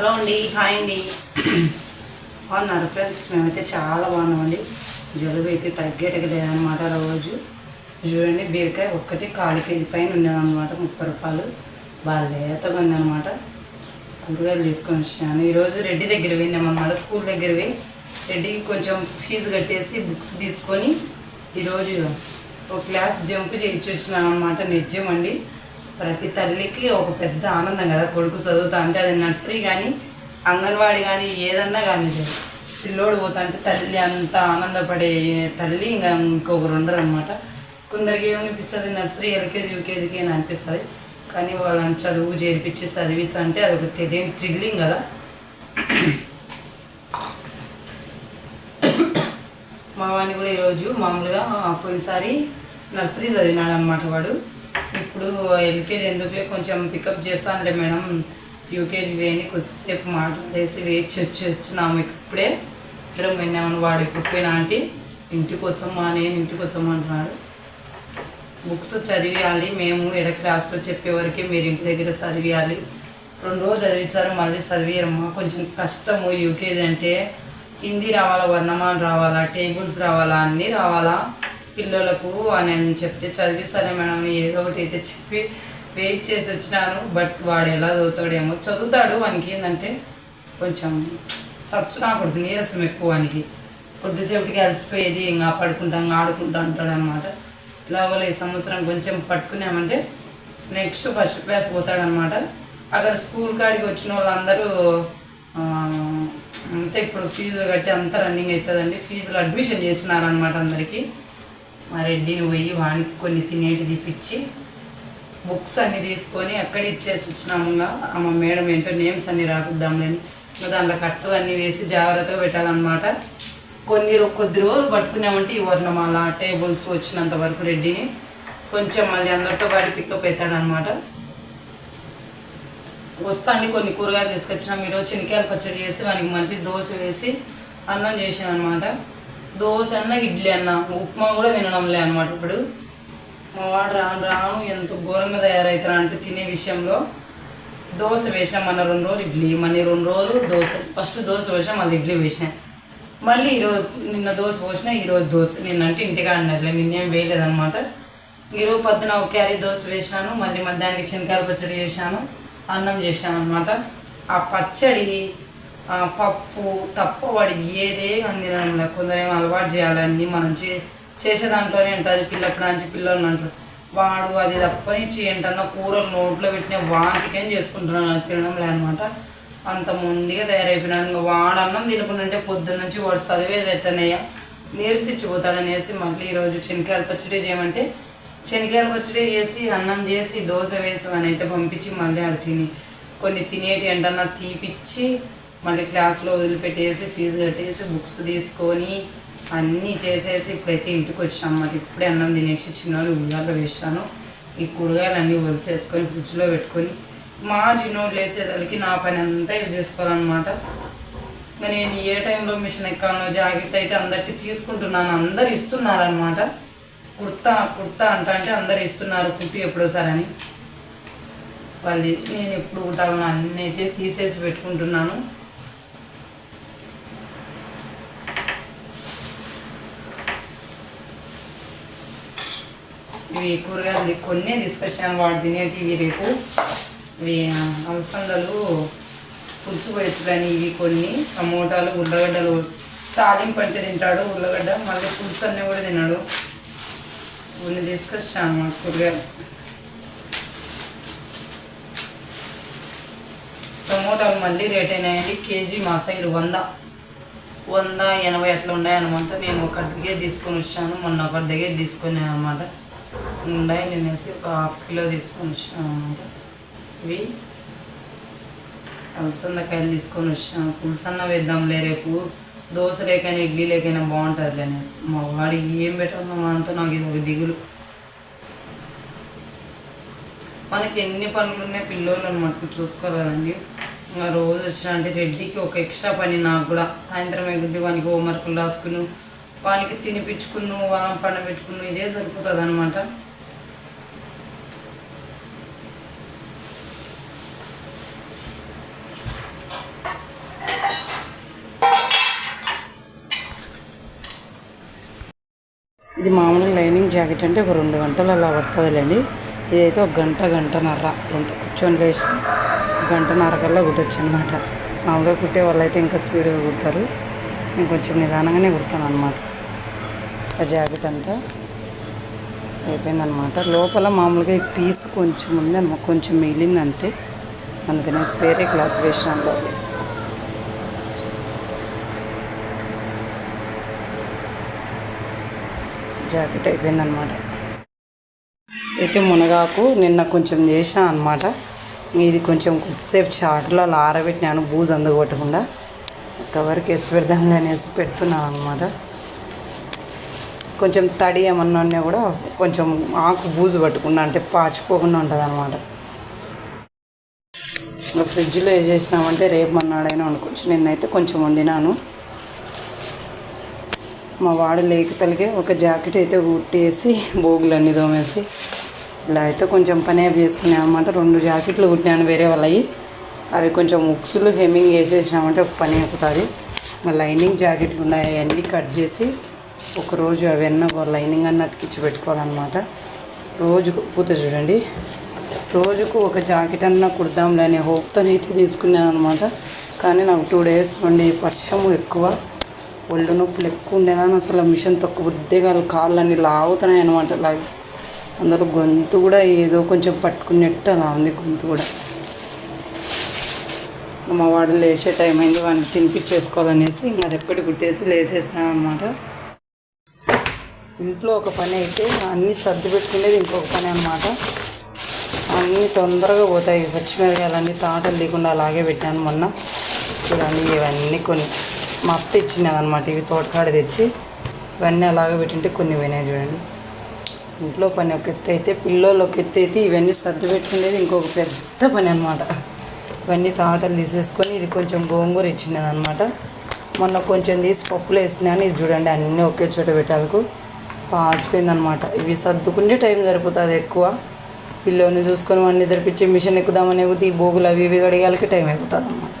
Hello అండి hi అండి. బాగున్నారు ఫ్రెండ్స్ మేమైతే చాలా బాగున్నామండి. జలుబు అయితే తగ్గేటకి లేదనమాట రోజు. చూడండి బీరకాయ ఒక్కటి కాలు కేజీ పైన ఉండేదన్నమాట ముప్పై రూపాయలు. బాగా లేతగా ఉందన్నమాట. కూరగాయలు తీసుకొని వచ్చాను. ఈరోజు రెడ్డి దగ్గర పోయినామన్నమాట స్కూల్ దగ్గర పోయి. రెడ్డికి కొంచెం ఫీజు కట్టేసి బుక్స్ తీసుకొని ఈరోజు ఒక క్లాస్ జంప్ చేయించి వచ్చినాను అనమాట నిజం అండి ప్రతి తల్లికి ఒక పెద్ద ఆనందం కదా కొడుకు చదువుతా అంటే అది నర్సరీ కానీ అంగన్వాడీ కానీ ఏదన్నా కానీ పిల్లోడు పోతా అంటే తల్లి అంత ఆనందపడే తల్లి ఇంకా ఇంకొకరు ఉండరు అనమాట కొందరికి ఏమనిపించదు నర్సరీ ఎల్కేజీ యూకేజీకి అని అనిపిస్తుంది. కానీ వాళ్ళని చదువు చేర్పించి చదివించంటే అది ఒక తెలియని థ్రిల్లింగ్ కదా. మా వాడిని కూడా ఈరోజు మామూలుగా పోయినసారి నర్సరీ చదివినాడు అనమాట వాడు. ఇప్పుడు ఎల్కేజీ ఎందుకులే కొంచెం పికప్ చేస్తానులే మేడం. యూకేజీ వేయని కొద్దిసేపు మాట్లాడేసి వేచి వచ్చి వచ్చినాము ఇప్పుడే ఇద్దరం పోయినామని వాడు ఇప్పుడు పోయినా అంటే ఇంటికి వచ్చమ్మా నేను ఇంటికి వచ్చమ్మా అంటున్నాడు. బుక్స్ చదివేయాలి. మేము ఎడ క్లాస్లో చెప్పేవరకే మీరు ఇంటి దగ్గర చదివేయాలి. రెండు రోజులు చదివించారు మళ్ళీ చదివేయమ్మా కొంచెం కష్టము యూకేజీ అంటే. హిందీ రావాలా వర్ణమాల రావాలా టేబుల్స్ రావాలా అన్నీ రావాలా. పిల్లలకు అని అని చెప్తే చదివిస్తానే మేడం ఏదో ఒకటి అయితే చెప్పి వెయిట్ చేసి వచ్చినాను బట్ వాడు ఎలా చదువుతాడేమో చదువుతాడు వానికి ఏంటంటే కొంచెం సచ్చు నా కొడుకు నీరసం ఎక్కువ వానికి. కొద్దిసేపటికి అలసిపోయేది ఇంకా పడుకుంటాం ఆడుకుంటా అంటాడు అనమాట ఇలాగోలే ఈ సంవత్సరం కొంచెం పట్టుకున్నామంటే నెక్స్ట్ ఫస్ట్ క్లాస్ పోతాడనమాట అక్కడ స్కూల్ కాడికి వచ్చిన వాళ్ళందరూ అంతే ఇప్పుడు ఫీజులు కట్టి అంతా రన్నింగ్ అవుతుందండి. ఫీజులు అడ్మిషన్ చేసినారనమాట అందరికీ. మా రెడ్డిని పోయి వానికి కొన్ని తినేటి తీపిచ్చి బుక్స్ అన్నీ తీసుకొని అక్కడ ఇచ్చేసి వచ్చినాము ఇంకా. ఆమె మేడం ఏంటో నేమ్స్ అన్ని రాకుద్దాంలేని ఇంకా దాంట్లో కట్టలు అన్నీ వేసి జాగ్రత్తగా పెట్టాలన్నమాట. కొన్ని కొద్ది రోజులు పట్టుకున్నామంటే ఈ వర్ణమాల టేబుల్స్ వచ్చినంత వరకు రెడ్డిని. కొంచెం మళ్ళీ అందరితో వాడి పికప్ అవుతాడనమాట వస్తాండి కొన్ని కూరగాయలు తీసుకొచ్చినాం. ఈరోజు చెనికాయలు పచ్చడి చేసి వానికి మళ్ళీ దోశ వేసి అన్నం చేసాను అనమాట దోశ అన్న ఇడ్లీ అన్న ఉప్మా కూడా తినడంలే అనమాట ఇప్పుడు. మా వాడు రాను రాను ఎంత ఘోరంగా తయారవుతారా అంటే తినే విషయంలో దోశ వేసాం మన రెండు రోజులు ఇడ్లీ మళ్ళీ రెండు రోజులు దోశ ఫస్ట్ దోశ పోసాం మళ్ళీ ఇడ్లీ వేసిన మళ్ళీ ఈరోజు నిన్న దోశ పోసిన ఈరోజు దోశ నిన్నంటే ఇంటికా అన్నట్లే నిన్నేం వేయలేదన్నమాట. ఈరోజు పొద్దున ఒక క్యారీ దోశ వేసినాను మళ్ళీ మధ్యాహ్నానికి శనకాయల పచ్చడి చేశాను అన్నం చేశాను అనమాట ఆ పచ్చడి పప్పు తప్ప వాడు ఏదే అందిన కొందరేమో అలవాటు చేయాలని మనం చే చేసే దాంట్లోనే ఉంటుంది. పిల్లప్పుడు నుంచి పిల్లలు అంటారు. వాడు అది తప్పనిచ్చి ఏంటన్నా కూరలు నోట్లో పెట్టిన వాటికేం చేసుకుంటున్నాను తినడం లేదనమాట అంత ముందుగా తయారైపోయినాడు. ఇంకా వాడు అన్నం తినకుండాంటే పొద్దున్న నుంచి వాడు చదివేది ఎట్లనయ్యా? నీరసిచ్చిపోతాడనేసి మళ్ళీ ఈరోజు శనకాయల పచ్చడి చేయమంటే శనగకాయల పచ్చడి చేసి అన్నం చేసి దోశ వేసి అని అయితే పంపించి మళ్ళీ ఆడ తిని కొన్ని తినేటి ఏంటన్నా తీపిచ్చి మళ్ళీ క్లాస్లో వదిలిపెట్టేసి ఫీజు కట్టేసి బుక్స్ తీసుకొని అన్నీ చేసేసి ఇప్పుడైతే ఇంటికి వచ్చాం మరి ఇప్పుడే అన్నం తినేసి చిన్నోళ్ళు ఉల్లిగడ్డ వేసాను ఈ కూరగాయలు అన్నీ వలిసేసుకొని ఫ్రిడ్జ్లో పెట్టుకొని మా చిన్నోళ్ళు వేసేదానికి నా పని అంతా ఇవి చేసుకోవాలన్నమాట. ఇంకా నేను ఏ టైంలో మిషన్ ఎక్కానో జాకెట్ అయితే అందరికి తీసుకుంటున్నాను. అందరు ఇస్తున్నారనమాట కుర్తా కుర్తా అంట అంటే అందరు ఇస్తున్నారు కుట్టి ఎప్పుడోసారని వాళ్ళు నేను ఎప్పుడు కుట్టాలని అన్నీ అయితే తీసేసి పెట్టుకుంటున్నాను. ఇవి కూరగాయలు కొన్ని తీసుకొచ్చాను వాడు తినేటివి రేపు. ఇవి అలసందలు పులుసు వేసుకొని ఇవి కొన్ని. టమోటాలు ఉల్లగడ్డలు తాలింపు అంటే తింటాడు ఉల్లగడ్డ మళ్ళీ పులుసు అన్నీ కూడా తిన్నాడు కొన్ని తీసుకొచ్చాను మా కూరగాయలు. టమోటాలు మళ్ళీ రేట్ అయినాయండి కేజీ మా సైడ్ వంద. వంద ఎనభై అట్లా ఉన్నాయన్నమాట. నేను ఒకటి దగ్గర తీసుకొని వచ్చాను. మొన్న ఒకటి దగ్గర తీసుకున్నాను అనమాట ఉన్నాయి నేనేసి ఒక హాఫ్ కిలో తీసుకొని వచ్చాను ఇవి అలసందకాయలు తీసుకొని వచ్చాను పులుసన్న వేద్దాంలే రేపు దోశ లేకైనా ఇడ్లీ లేకైనా బాగుంటుంది అనేసి. మా వాడి ఏం పెట్టాలో అంతా నాకు ఇది ఒక దిగులు. మనకి ఎన్ని పనులు ఉన్నాయి పిల్లోళ్ళని మటుకు చూసుకోవాలండి ఇంకా రోజు వచ్చిన అంటే రెడ్డికి ఒక ఎక్స్ట్రా పని నాకు కూడా. సాయంత్రం ఎగుద్ది వానికి హోంవర్క్లు రాసుకుని వానికి తినిపించుకును పండ పెట్టుకున్నాను ఇదే సరిపోతుంది అనమాట ఇది మామూలుగా లైనింగ్ జాకెట్ అంటే ఒక రెండు గంటలు అలా పడుతుందిలేండి. ఇదైతే ఒక గంట గంటన్నర ఎంత కూర్చొని లేచి గంటన్నర కల్లా కుట్టచ్చు అనమాట మామూలుగా కుట్టే వాళ్ళు అయితే ఇంకా స్పీడ్గా కుడతారు. నేను కొంచెం నిదానంగానే కుడతాను అనమాట ఆ జాకెట్ అంతా అయిపోయిందనమాట లోపల మామూలుగా ఈ పీస్ కొంచెం ఉంది కొంచెం మిగిలింది అంతే అందుకనే వేరే క్లాత్ వేసినాను. జాకెట్ అయిపోయిందనమాట అయితే మునగాకు నిన్న కొంచెం చేసిన అనమాట ఇది కొంచెం కొద్దిసేపు చాటులో అలా ఆరబెట్టినాను బూజు అందుకోకుండా కవర్కి వేసి పెడదాంలే అనేసి పెడుతున్నాను అనమాట కొంచెం తడి ఏమన్నా ఉన్నా కూడా కొంచెం ఆకు బూజు పట్టుకున్నా అంటే పాచిపోకుండా ఉంటుంది అనమాట ఫ్రిడ్జ్లో వేసేసినామంటే రేపు మన్నాడైనా వండుకోవచ్చు. నిన్నైతే కొంచెం వండినాను. మా వాడు లేకతలకే ఒక జాకెట్ అయితే కుట్టేసి బోగులన్నీ దోమేసి ఇలా అయితే కొంచెం పని అవి చేసుకున్నాను అనమాట రెండు జాకెట్లు కుట్టినాను వేరే వాళ్ళవి అవి కొంచెం ఉక్సులు హెమ్మింగ్ వేసేసినామంటే ఒక పని అవుతుంది మా లైనింగ్ జాకెట్లు ఉన్నాయి అవన్నీ కట్ చేసి ఒకరోజు అవన్నీ ఒక లైనింగ్ అన్న అతికిచ్చి పెట్టుకోవాలన్నమాట. రోజుకు పూత చూడండి. రోజుకు ఒక జాకెట్ అన్న కుడదాంలే అనే హోప్తో అయితే తీసుకున్నాను అనమాట కానీ నాకు టూ డేస్ నుండి వర్షము ఎక్కువ. ఒళ్ళు నొప్పులు ఎక్కువ ఉండేదాన్ని అసలు మిషన్ తక్కువ బుద్ధిగాలు కాళ్ళని లాగుతున్నాయి అనమాట లాగి అందులో గొంతు కూడా ఏదో కొంచెం పట్టుకున్నట్టు అలా ఉంది గొంతు కూడా. మా వాడు లేచే టైం అయింది. వాడిని తినిపించేసుకోవాలనేసి ఇంకా ఎక్కడికి కుట్టేసి లేసేసాను అనమాట ఇంట్లో ఒక పని అయితే అన్నీ సర్ది పెట్టుకునేది ఇంకొక పని అనమాట అన్నీ తొందరగా పోతాయి. పచ్చిమిరకాయలన్నీ తాటలు లేకుండా అలాగే పెట్టాను మొన్న. చూడండి ఇవన్నీ కొన్ని. మా అత్త ఇచ్చినది అనమాట ఇవి తోటకాడ తెచ్చి ఇవన్నీ అలాగే పెట్టింటే కొన్ని పోయినాయి చూడండి. ఇంట్లో పని ఒక ఎత్తు అయితే పిల్లోళ్ళు ఒక ఎత్తు అయితే ఇవన్నీ సర్ది పెట్టుకునేది ఇంకొక పెద్ద పని అనమాట ఇవన్నీ తాటలు తీసేసుకొని ఇది కొంచెం గోంగూర ఇచ్చినది అనమాట మొన్న కొంచెం తీసి పప్పులు వేసినాను. ఇది చూడండి అన్నీ ఒకే చోట పెట్టాలకు పాసిపోయింది అనమాట ఇవి సర్దుకుంటే టైం సరిపోతుంది ఎక్కువ. పిల్లోని చూసుకొని వాడిని నిద్రపించి మిషన్ ఎక్కుదామనే ఈ బోగులు అవి ఇవి గడియాలకి టైం అయిపోతుంది అనమాట